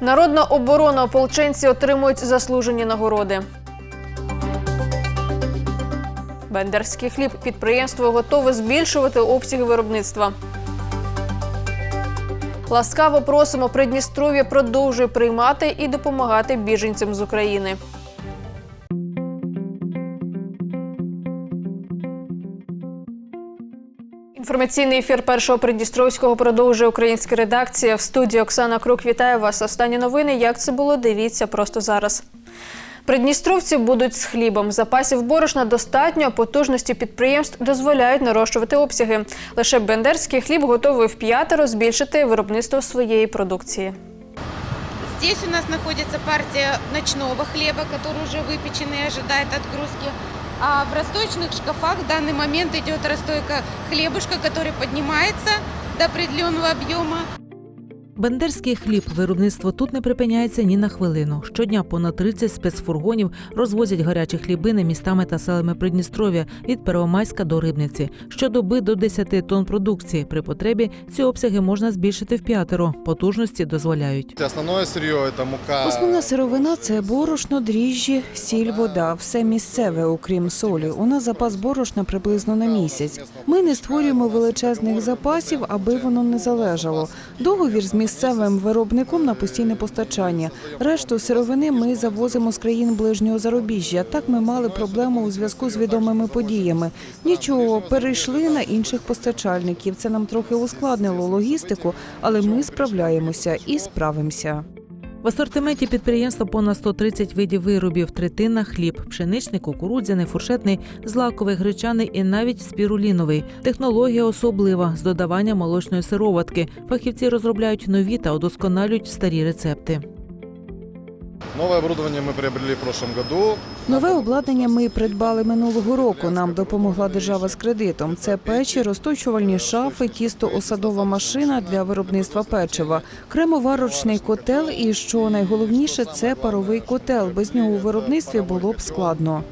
Народна оборона ополченці отримують заслужені нагороди. Бендерський хліб підприємство готове збільшувати обсяги виробництва. Ласкаво просимо Придністров'я продовжує приймати і допомагати біженцям з України. Інформаційний ефір першого Придністровського продовжує українська редакція. В студії Оксана Крук вітає вас. Останні новини. Як це було? Дивіться просто зараз. Придністровці будуть з хлібом. Запасів борошна достатньо, потужності підприємств дозволяють нарощувати обсяги. Лише бендерський хліб готовий в п'ятеро збільшити виробництво своєї продукції. Здесь у нас находится партия ночного хлеба, который уже выпечен и ожидает. А в расстойчных шкафах в данный момент идет расстойка хлебушка, который поднимается до определенного объема. Бендерський хліб виробництво тут не припиняється ні на хвилину. Щодня понад 30 спецфургонів розвозять гарячі хлібини містами та селами Придністров'я від Первомайська до Рибниці. Щодоби до 10 тонн продукції. При потребі ці обсяги можна збільшити в п'ятеро. Потужності дозволяють. Основное сырье это мука. Основна сировина це борошно, дріжджі, сіль, вода, все місцеве, окрім солі. У нас запас борошна приблизно на місяць. Ми не створюємо величезних запасів, аби воно не залежало. Договір з місцевим виробником на постійне постачання. Решту сировини ми завозимо з країн ближнього зарубіжжя. Так ми мали проблему у зв'язку з відомими подіями. Нічого, перейшли на інших постачальників. Це нам трохи ускладнило логістику, але ми справляємося і справимося. В асортименті підприємства понад 130 видів виробів: третина, хліб, пшеничний, кукурудзяний, фуршетний, злаковий, гречаний і навіть спіруліновий. Технологія особлива з додавання молочної сироватки. Фахівці розробляють нові та удосконалюють старі рецепти. Новое оборудование мы приобрели в прошлом году. Нове обладнання ми придбали минулого року. Нам допомогла держава з кредитом. Це печі, розточувальні шафи, тісто-осадова машина для виробництва печива, кремоварочний котел і, що найголовніше, це паровий котел. Без нього у виробництві було б складно.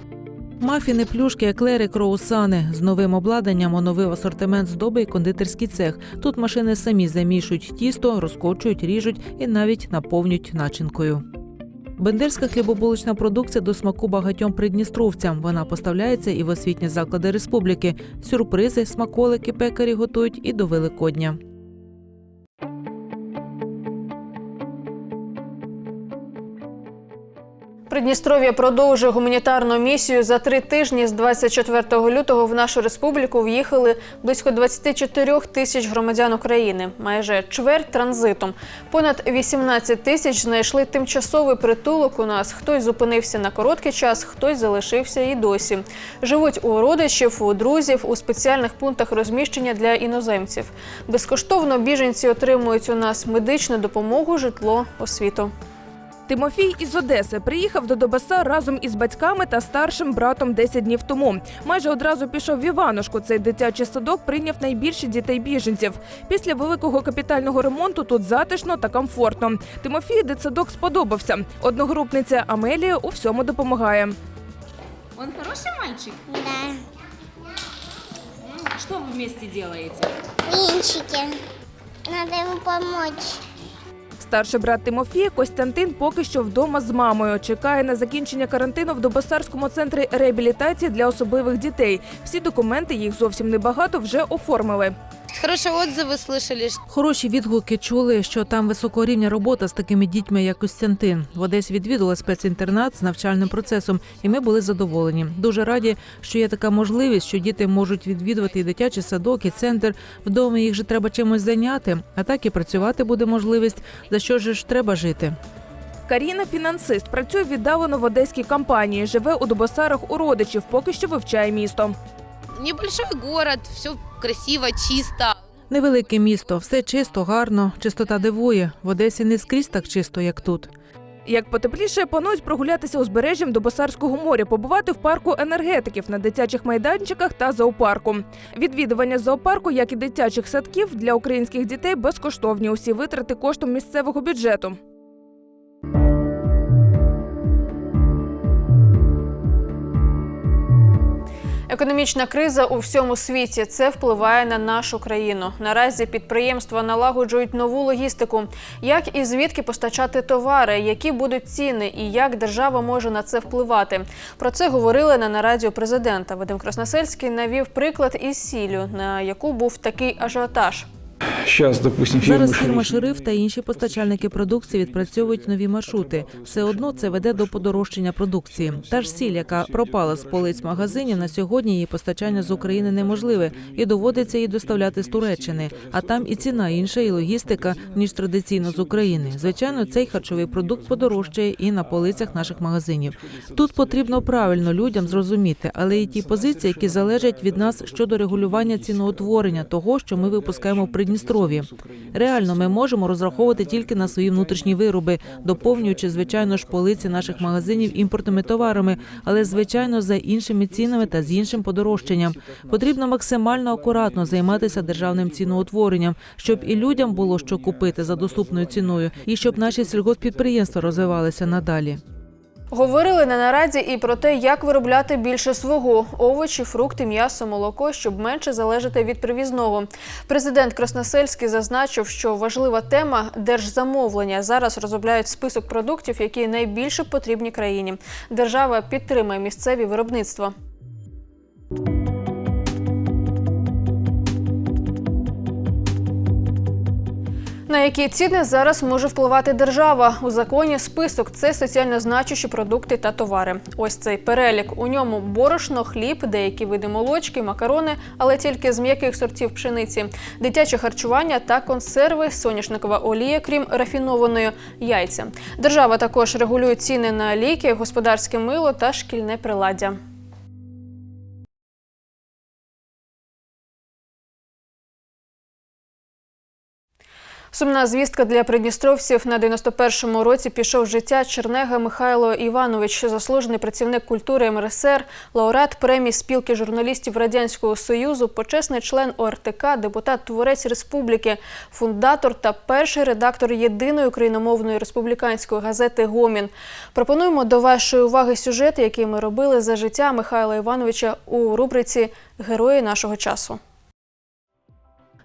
Мафіни, плюшки, еклери, кроусани. З новим обладнанням оновив асортимент здоби і кондитерський цех. Тут машини самі замішують тісто, розкочують, ріжуть і навіть наповнюють начинкою. Бендерська хлібобулочна продукція до смаку багатьом придністровцям. Вона поставляється і в освітні заклади республіки. Сюрпризи, смаколики пекарі готують і до Великодня. Придністров'я продовжує гуманітарну місію. За три тижні з 24 лютого в нашу республіку в'їхали близько 24 тисяч громадян України, майже чверть транзитом. Понад 18 тисяч знайшли тимчасовий притулок у нас. Хтось зупинився на короткий час, хтось залишився і досі. Живуть у родичів, у друзів, у спеціальних пунктах розміщення для іноземців. Безкоштовно біженці отримують у нас медичну допомогу, житло, освіту. Тимофій із Одеси приїхав до Добаса разом із батьками та старшим братом 10 днів тому. Майже одразу пішов в Іванушку. Цей дитячий садок прийняв найбільше дітей біженців. Після великого капітального ремонту тут затишно та комфортно. Тимофію дитсадок сподобався. Одногрупниця Амелія у всьому допомагає. Он хороший мальчик? Да, Что вы вместе делаете? блинчики. Надо ему помочь. Старший брат Тимофія Костянтин поки що вдома з мамою. Чекає на закінчення карантину в Добасарському центрі реабілітації для особливих дітей. Всі документи, їх зовсім небагато, вже оформили. Хорошие отзывы слышали. Хороші відгуки чули, що там високого рівня робота з такими дітьми, як Костянтин. В Одесі відвідували спецінтернат з навчальним процесом, і ми були задоволені. Дуже раді, що є така можливість, що діти можуть відвідувати і дитячий садок, і центр. Вдома їх же треба чимось зайняти, а так і працювати буде можливість. За що ж треба жити? Каріна фінансист працює віддалено в одеській компанії. Живе у Добосарах у родичів, поки що вивчає місто. Небольшой город, все красиво, чисто. Невелике місто, все чисто, гарно, чистота дивує. В Одесі не скрізь так чисто, як тут. Як потепліше, планують прогулятися узбережжям до Босарського моря, побувати в парку енергетиків на дитячих майданчиках та зоопарку. Відвідування зоопарку, як і дитячих садків, для українських дітей безкоштовні. Усі витрати коштом місцевого бюджету. Економічна криза у всьому світі це впливає на нашу країну. Наразі підприємства налагоджують нову логістику. Як і звідки постачати товари, які будуть ціни, і як держава може на це впливати. Про це говорили на нараді у президента. Вадим Красносельський навів приклад із сіллю, на яку був такий ажіотаж. Сейчас, допустим, Зараз фірма «Шериф» та інші постачальники продукції відпрацьовують нові маршрути. Все одно це веде до подорожчання продукції. Та ж сіль, яка пропала з полиць магазинів, на сьогодні її постачання з України неможливе і доводиться її доставляти з Туреччини. А там і ціна інша, і логістика ніж традиційно з України. Звичайно, цей харчовий продукт подорожчає і на полицях наших магазинів. Тут потрібно правильно людям зрозуміти, але і ті позиції, які залежать від нас щодо регулювання ціноутворення того, що ми випускаємо в Придністров'ї. Реально, ми можемо розраховувати тільки на свої внутрішні вироби, доповнюючи звичайно ж полиці наших магазинів імпортними товарами, але звичайно за іншими цінами та з іншим подорожчанням. Потрібно максимально акуратно займатися державним ціноутворенням, щоб і людям було що купити за доступною ціною, і щоб наші сільгоспідприємства розвивалися надалі. Говорили на нараді і про те, як виробляти більше свого овочі, фрукти, м'ясо, молоко, щоб менше залежати від привізного. Президент Красносельський зазначив, що важлива тема держзамовлення. Зараз розробляють список продуктів, які найбільше потрібні країні. Держава підтримує місцеві виробництва. На які ціни зараз може впливати держава? У законі список це соціально значущі продукти та товари. Ось цей перелік. У ньому борошно, хліб, деякі види молочки, макарони, але тільки з м'яких сортів пшениці, дитяче харчування та консерви, соняшникова олія, крім рафінованої яйця. Держава також регулює ціни на ліки, господарське мило та шкільне приладдя. Сумна звістка для придністровців на 91-му році пішов життя Чернега Михайло Іванович, заслужений працівник культури МРСР, лауреат премії спілки журналістів Радянського Союзу, почесний член ОРТК, депутат Творець Республіки, фундатор та перший редактор єдиної україномовної республіканської газети Гомін. Пропонуємо до вашої уваги сюжет, який ми робили за життя Михайла Івановича у рубриці Герої нашого часу.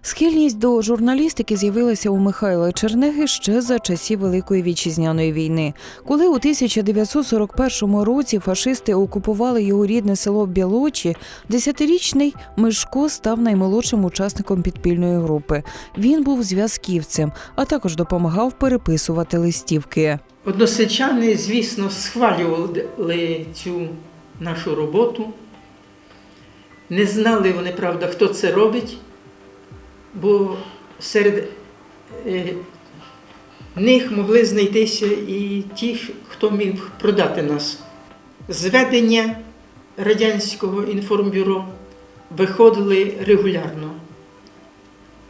Схильність до журналістики з'явилася у Михайла Чернеги ще за часів Великої вітчизняної війни, коли у 1941 році фашисти окупували його рідне село Білочі. Десятирічний Мишко став наймолодшим учасником підпільної групи. Він був зв'язківцем, а також допомагав переписувати листівки. Односельчани, звісно, схвалювали цю нашу роботу. Не знали вони, правда, хто це робить, бо серед е, них могли знайтися і ті, хто міг продати нас. Зведення Радянського інформбюро виходили регулярно.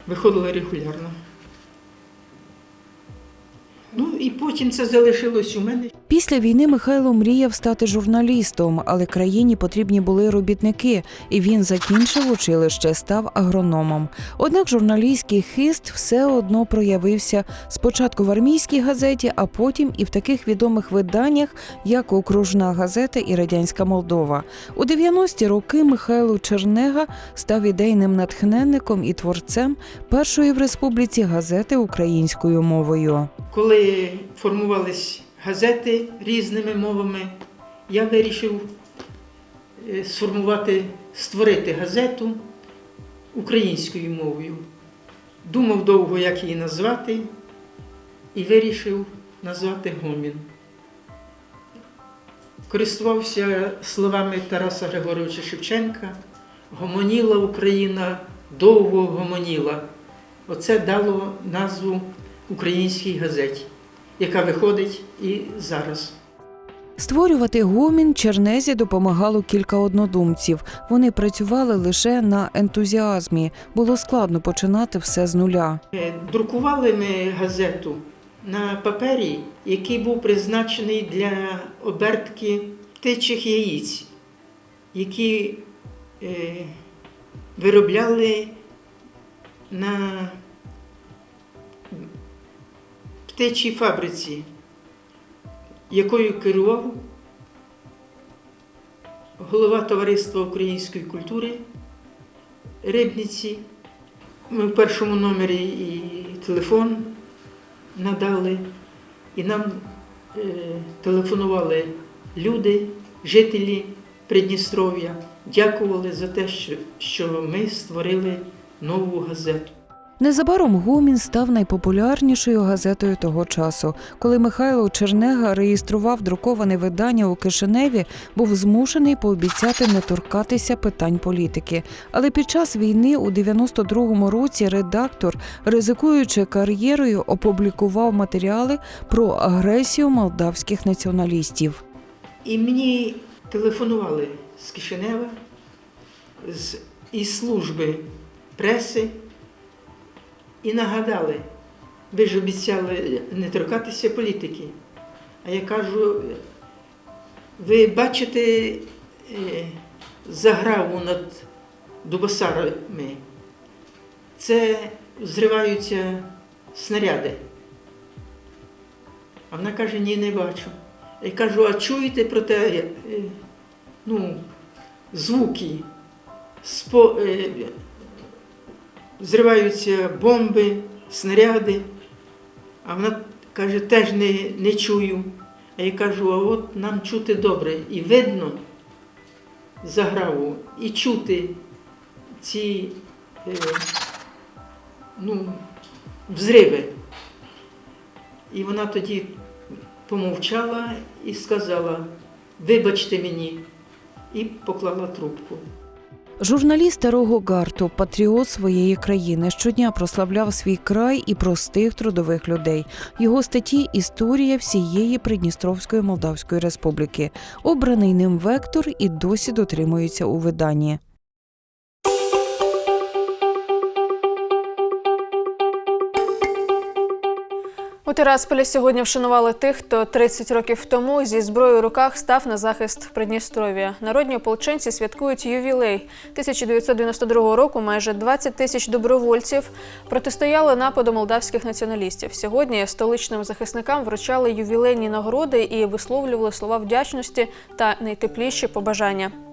Виходили регулярно. Ну і потім це залишилось у мене. Після війни Михайло мріяв стати журналістом, але країні потрібні були робітники, і він закінчив училище, став агрономом. Однак журналістський хист все одно проявився спочатку в армійській газеті, а потім і в таких відомих виданнях, як Окружна газета і Радянська Молдова. У 90-ті роки Михайло Чернега став ідейним натхненником і творцем першої в республіці газети українською мовою. Коли формувались газети різними мовами, я вирішив е, сформувати, створити газету українською мовою. Думав довго, як її назвати, і вирішив назвати Гомін. Користувався словами Тараса Григоровича Шевченка Гомоніла Україна, довго гомоніла. Оце дало назву українській газеті, яка виходить і зараз. Створювати гомін Чернезі допомагало кілька однодумців. Вони працювали лише на ентузіазмі. Було складно починати все з нуля. Е, Друкували ми газету на папері, який був призначений для обертки птичих яїць, які е, виробляли на птичій фабриці, якою керував голова Товариства української культури Рибниці. Ми в першому номері і телефон надали, і нам е, телефонували люди, жителі Придністров'я, дякували за те, що, що ми створили нову газету. Незабаром Гомін став найпопулярнішою газетою того часу. Коли Михайло Чернега реєстрував друковане видання у Кишиневі, був змушений пообіцяти не торкатися питань політики. Але під час війни у 92-му році редактор, ризикуючи кар'єрою, опублікував матеріали про агресію молдавських націоналістів. І мені телефонували з Кишинева, з, із служби преси і нагадали, ви ж обіцяли не торкатися політики. А я кажу, ви бачите е, заграву над Дубосарами. Це зриваються снаряди. А вона каже, ні, не бачу. Я кажу, а чуєте про те, е, ну, звуки, спо, е, зриваються бомби, снаряди. А вона каже, теж не, не чую. А я кажу, а от нам чути добре. І видно заграву, і чути ці е, ну, взриви. І вона тоді помовчала і сказала, вибачте мені, і поклала трубку. Журналіст старого гарту, патріот своєї країни, щодня прославляв свій край і простих трудових людей. Його статті Історія всієї Придністровської Молдавської Республіки. Обраний ним вектор і досі дотримується у виданні. У Тирасполі сьогодні вшанували тих, хто 30 років тому зі зброєю в руках став на захист Придністров'я. Народні ополченці святкують ювілей 1992 року. Майже 20 тисяч добровольців протистояли нападу молдавських націоналістів. Сьогодні столичним захисникам вручали ювілейні нагороди і висловлювали слова вдячності та найтепліші побажання.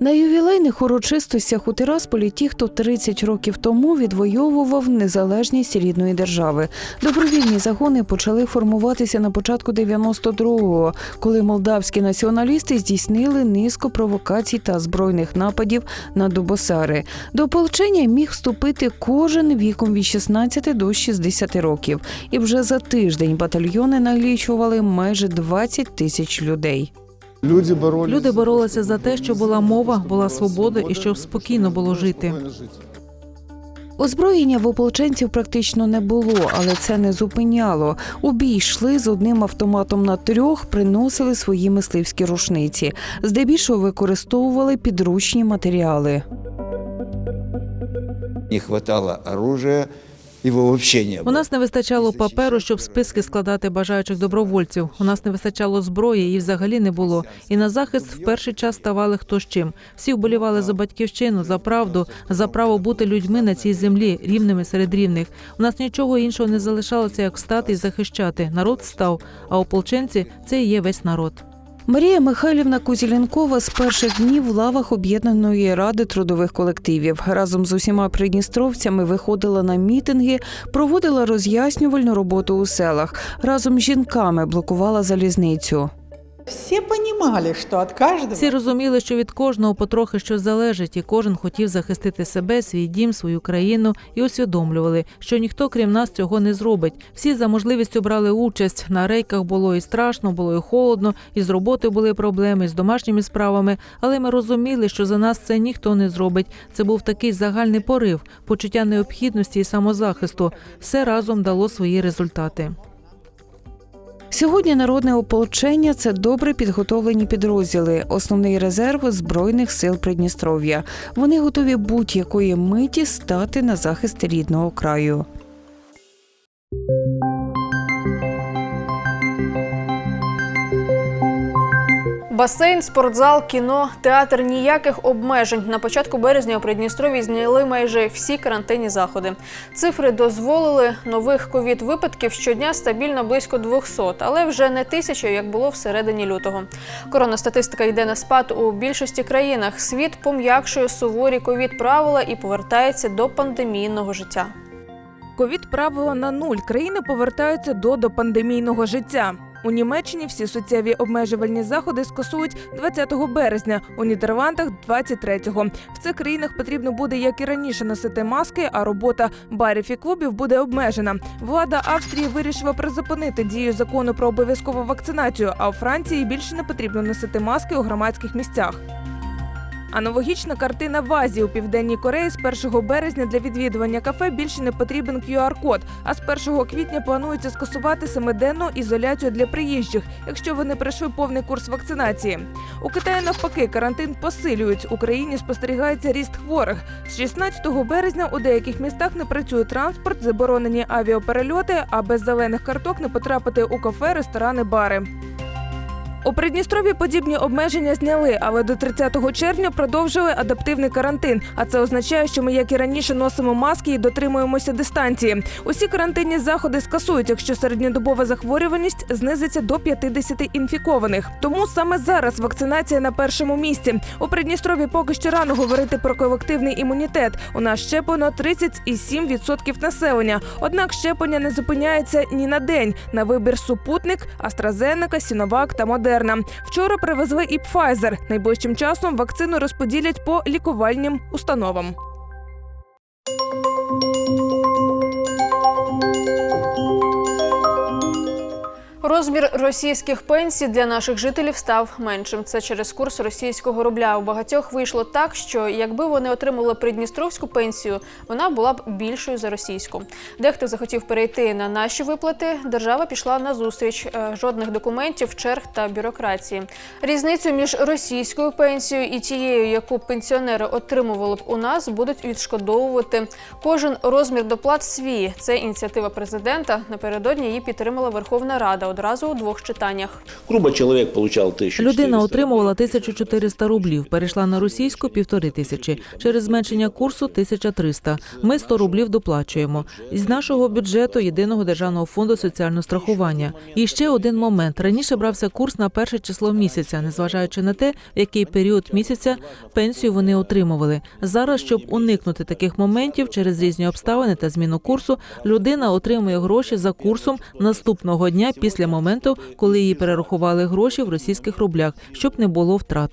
На ювілейних урочистостях у Тирасполі ті, хто 30 років тому відвоював незалежність рідної держави. Добровільні загони почали формуватися на початку 92-го, коли молдавські націоналісти здійснили низку провокацій та збройних нападів на Дубосари. До ополчення міг вступити кожен віком від 16 до 60 років. І вже за тиждень батальйони налічували майже 20 тисяч людей. Люди боролись. Люди боролися за те, щоб була мова, була свобода і щоб спокійно було жити. Озброєння в ополченців практично не було, але це не зупиняло. У бій йшли з одним автоматом на трьох, приносили свої мисливські рушниці. Здебільшого використовували підручні матеріали. Не хватало оружия, его вообще не У нас не вистачало паперу, щоб списки складати бажаючих добровольців. У нас не вистачало зброї, її взагалі не було. І на захист в перший час ставали хто з чим. Всі вболівали за батьківщину, за правду, за право бути людьми на цій землі, рівними серед рівних. У нас нічого іншого не залишалося, як встати і захищати. Народ став, а ополченці це і є весь народ. Марія Михайлівна Кузіленкова з перших днів в лавах об'єднаної ради трудових колективів разом з усіма придністровцями виходила на мітинги, проводила роз'яснювальну роботу у селах. Разом з жінками блокувала залізницю. Все понимали, что от каждого... Всі розуміли, що від кожного потрохи щось залежить, і кожен хотів захистити себе, свій дім, свою країну, і усвідомлювали, що ніхто крім нас цього не зробить. Всі за можливістю брали участь. На рейках було і страшно, було і холодно, і з роботи були проблеми, і з домашніми справами. Але ми розуміли, що за нас це ніхто не зробить. Це був такий загальний порив, почуття необхідності і самозахисту. Все разом дало свої результати. Сьогодні народне ополчення це добре підготовлені підрозділи, основний резерв збройних сил Придністров'я. Вони готові будь-якої миті стати на захист рідного краю. Басейн, спортзал, кіно, театр ніяких обмежень. На початку березня у Придністрові зняли майже всі карантинні заходи. Цифри дозволили нових ковід випадків щодня стабільно близько 200, але вже не тисячу, як було всередині лютого. Коронастатистика йде на спад у більшості країнах. Світ пом'якшує суворі ковід правила і повертається до пандемійного життя. Ковід правило на нуль. Країни повертаються до допандемійного життя. У Німеччині всі суттєві обмежувальні заходи скасують 20 березня, у Нідерландах 23-го. В цих країнах потрібно буде, як і раніше, носити маски, а робота барів і клубів буде обмежена. Влада Австрії вирішила призупинити дію закону про обов'язкову вакцинацію, а у Франції більше не потрібно носити маски у громадських місцях. Аналогічна картина в Азії у південній Кореї з 1 березня для відвідування кафе більше не потрібен QR-код. А з 1 квітня планується скасувати семиденну ізоляцію для приїжджих, якщо вони пройшли повний курс вакцинації. У Китаї навпаки карантин посилюють. У країні спостерігається ріст хворих. З 16 березня у деяких містах не працює транспорт, заборонені авіаперельоти, а без зелених карток не потрапити у кафе, ресторани, бари. У Придністрові подібні обмеження зняли, але до 30 червня продовжили адаптивний карантин. А це означає, що ми, як і раніше, носимо маски і дотримуємося дистанції. Усі карантинні заходи скасують, якщо середньодобова захворюваність знизиться до 50 інфікованих. Тому саме зараз вакцинація на першому місці. У Придністрові поки що рано говорити про колективний імунітет. У нас щеплено 37% населення. Однак щеплення не зупиняється ні на день. На вибір супутник, AstraZeneca, Сіновак та Модерна. Вчора привезли і Pfizer. Найближчим часом вакцину розподілять по лікувальним установам. Розмір російських пенсій для наших жителів став меншим. Це через курс російського рубля. У багатьох вийшло так, що якби вони отримали придністровську пенсію, вона була б більшою за російську. Дехто захотів перейти на наші виплати. Держава пішла на зустріч. Е, Жодних документів, черг та бюрократії. Різницю між російською пенсією і тією, яку пенсіонери отримували б у нас, будуть відшкодовувати кожен розмір доплат свій. Це ініціатива президента. Напередодні її підтримала Верховна Рада одразу у двох читаннях. Грубо чоловік получав 1400. Людина отримувала 1400 рублів, перейшла на російську – півтори тисячі. Через зменшення курсу – 1300. Ми 100 рублів доплачуємо. Із нашого бюджету Єдиного державного фонду соціального страхування. І ще один момент. Раніше брався курс на перше число місяця, незважаючи на те, в який період місяця пенсію вони отримували. Зараз, щоб уникнути таких моментів через різні обставини та зміну курсу, людина отримує гроші за курсом наступного дня після моменту, коли їй перерахували гроші в російських рублях, щоб не було втрат.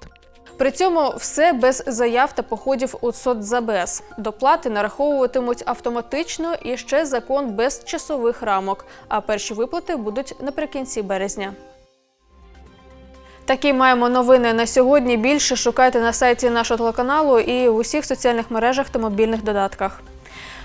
При цьому все без заяв та походів у соцзабез. Доплати нараховуватимуть автоматично і ще закон без часових рамок. А перші виплати будуть наприкінці березня. Такі маємо новини на сьогодні. Більше шукайте на сайті нашого телеканалу і в усіх соціальних мережах та мобільних додатках.